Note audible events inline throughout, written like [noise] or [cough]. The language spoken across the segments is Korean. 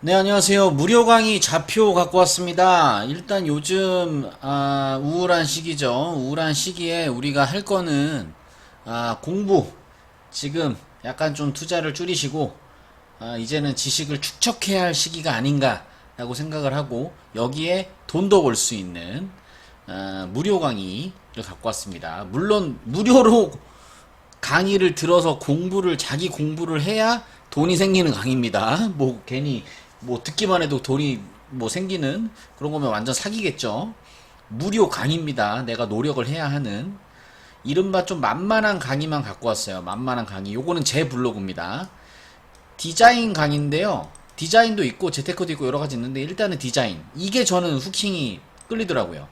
네, 안녕하세요. 무료 강의 좌표 갖고 왔습니다. 일단 요즘, 아, 우울한 시기죠. 우울한 시기에 우리가 할 거는, 아, 공부. 지금 약간 좀 투자를 줄이시고, 아, 이제는 지식을 축적해야 할 시기가 아닌가라고 생각을 하고, 여기에 돈도 벌 수 있는, 아, 무료 강의를 갖고 왔습니다. 물론, 무료로 강의를 들어서 공부를 자기 공부를 해야 돈이 생기는 강의입니다. 뭐 괜히 뭐 듣기만 해도 돈이 뭐 생기는 그런 거면 완전 사기겠죠. 무료 강의입니다. 내가 노력을 해야 하는 이른바 좀 만만한 강의만 갖고 왔어요. 만만한 강의. 요거는 제 블로그입니다. 디자인 강의인데요. 디자인도 있고 재테크도 있고 여러 가지 있는데 일단은 디자인. 이게 저는 후킹이 끌리더라고요.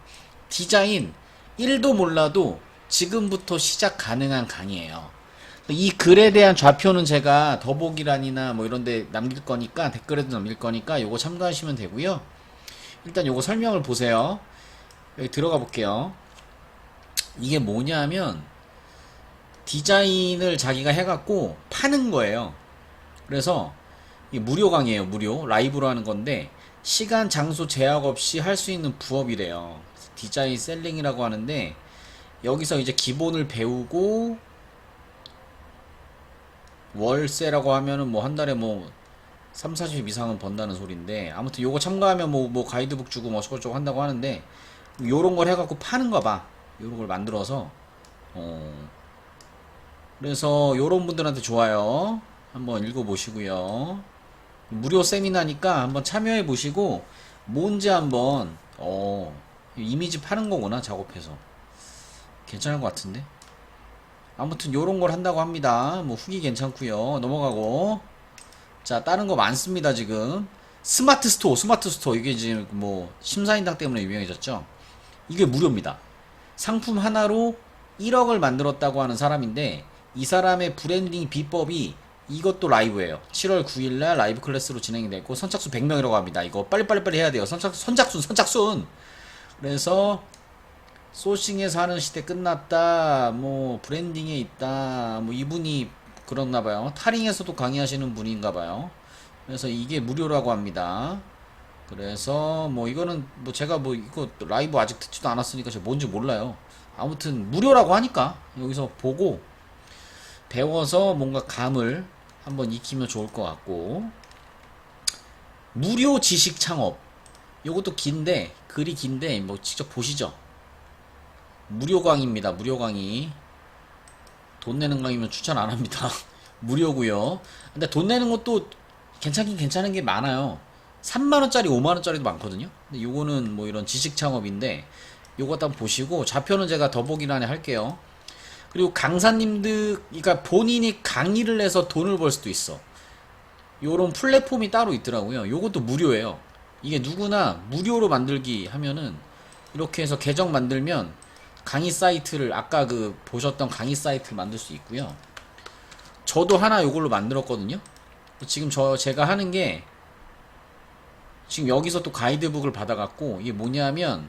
디자인 1도 몰라도 지금부터 시작 가능한 강의예요. 이 글에 대한 좌표는 제가 더보기란이나 뭐 이런 데 남길 거니까 댓글에도 남길 거니까 요거 참고하시면 되고요. 일단 요거 설명을 보세요. 여기 들어가 볼게요. 이게 뭐냐면 디자인을 자기가 해갖고 파는 거예요. 그래서 이 무료 강의예요. 무료 라이브로 하는 건데 시간 장소 제약 없이 할 수 있는 부업이래요. 디자인 셀링이라고 하는데 여기서 이제 기본을 배우고 월세라고 하면은 뭐 한 달에 뭐 3, 40 이상은 번다는 소린데 아무튼 요거 참가하면 뭐, 뭐 가이드북 주고 뭐 저쩌고 한다고 하는데 요런 걸 해갖고 파는가 봐. 요런 걸 만들어서. 어. 그래서 요런 분들한테 좋아요. 한번 읽어보시고요. 무료 세미나니까 한번 참여해 보시고 뭔지 한번 어 이미지 파는 거구나 작업해서. 괜찮은 것 같은데 아무튼 요런 걸 한다고 합니다. 뭐 후기 괜찮고요. 넘어가고 자 다른 거 많습니다 지금 스마트 스토어 스마트 스토어 이게 지금 뭐 심사인당 때문에 유명해졌죠. 이게 무료입니다. 상품 하나로 1억을 만들었다고 하는 사람인데 이 사람의 브랜딩 비법이 이것도 라이브예요. 7월 9일날 라이브 클래스로 진행이 됐고 선착순 100명이라고 합니다. 이거 빨리빨리빨리 해야 돼요. 선착 선착순 선착순. 그래서 소싱에서 하는 시대 끝났다. 뭐 브랜딩에 있다. 뭐 이분이 그렇나 봐요. 타링에서도 강의하시는 분인가 봐요. 그래서 이게 무료라고 합니다. 그래서 뭐 이거는 뭐 제가 뭐 이거 라이브 아직 듣지도 않았으니까 제가 뭔지 몰라요. 아무튼 무료라고 하니까 여기서 보고 배워서 뭔가 감을 한번 익히면 좋을 것 같고 무료 지식 창업 요것도 긴데 글이 긴데 뭐 직접 보시죠. 무료 강의입니다. 무료 강의. 돈 내는 강의면 추천 안 합니다. [laughs] 무료고요. 근데 돈 내는 것도 괜찮긴 괜찮은 게 많아요. 3만 원짜리, 5만 원짜리도 많거든요. 근데 요거는 뭐 이런 지식 창업인데 요거 한번 보시고 좌표는 제가 더보기란에 할게요. 그리고 강사님들 그러니까 본인이 강의를 해서 돈을 벌 수도 있어. 요런 플랫폼이 따로 있더라고요. 요것도 무료예요. 이게 누구나 무료로 만들기 하면은 이렇게 해서 계정 만들면 강의 사이트를 아까 그 보셨던 강의 사이트를 만들 수 있고요. 저도 하나 요걸로 만들었거든요. 지금 저 제가 하는 게 지금 여기서 또 가이드북을 받아갖고 이게 뭐냐면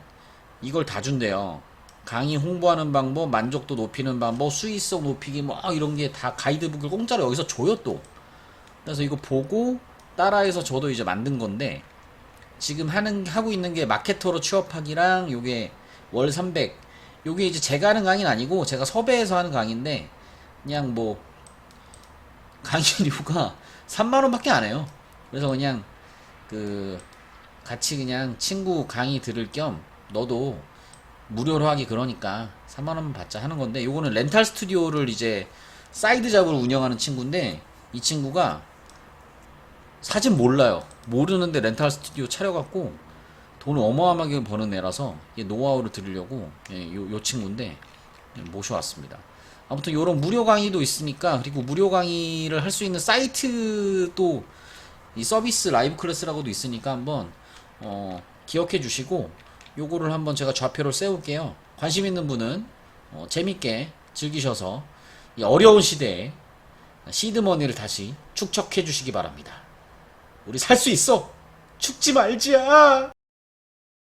이걸 다 준대요. 강의 홍보하는 방법, 만족도 높이는 방법, 수익성 높이기 뭐 이런 게 다 가이드북을 공짜로 여기서 줘요 또. 그래서 이거 보고 따라해서 저도 이제 만든 건데 지금 하는 하고 있는 게 마케터로 취업하기랑 요게 월 300. 요게 이제 제가 하는 강의는 아니고 제가 섭외해서 하는 강의인데 그냥 뭐 강의료가 3만 [laughs] 원밖에 안 해요. 그래서 그냥 그 같이 그냥 친구 강의 들을 겸 너도 무료로 하기 그러니까 3만 원만 받자 하는 건데 요거는 렌탈 스튜디오를 이제 사이드 잡으로 운영하는 친구인데 이 친구가 사진 몰라요. 모르는데 렌탈 스튜디오 차려갖고 돈을 어마어마하게 버는 애라서 이 노하우를 들으려고 예, 요, 요 친구인데 예, 모셔왔습니다. 아무튼 요런 무료 강의도 있으니까 그리고 무료 강의를 할 수 있는 사이트도 이 서비스 라이브 클래스라고도 있으니까 한번 어, 기억해 주시고 요거를 한번 제가 좌표를 세울게요. 관심 있는 분은 어, 재밌게 즐기셔서 이 어려운 시대에 시드머니를 다시 축적해 주시기 바랍니다. 우리 살 수 있어. 죽지 말자.